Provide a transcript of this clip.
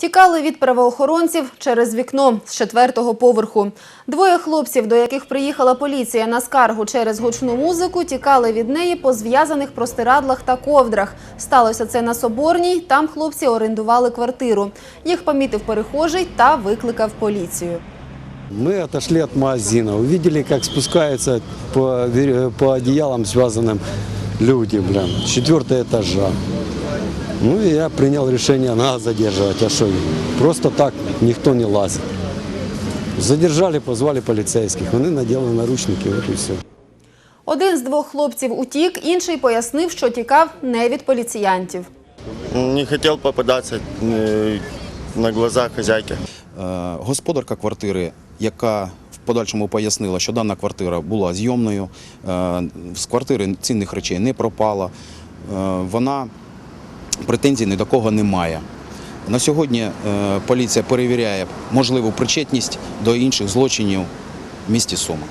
Тікали від правоохоронців через вікно з четвертого поверху. Двоє хлопців, до яких приїхала поліція на скаргу через гучну музику, тікали від неї по зв'язаних простирадлах та ковдрах. Сталося це на Соборній. Там хлопці орендували квартиру. Їх помітив перехожий та викликав поліцію. Мы отошли от магазина, увидели, как спускаются по, вер- по одеялам связанным люди, блин, с четвертого этажа. Ну и я принял решение, надо задерживать, а что, просто так никто не лазит. Задержали, позвали полицейских, вони надели наручники, вот и все. Один з двох хлопців утік, інший пояснив, що тікав не від поліціянтів. Не хотел попадаться э, на глаза хозяйки. Е, Господарка квартири, яка в подальшому пояснила, що дана квартира була зйомною, е, з квартири цінних речей не пропала, е, вона претензій ні до кого немає. На сьогодні е, поліція перевіряє можливу причетність до інших злочинів в місті Сума.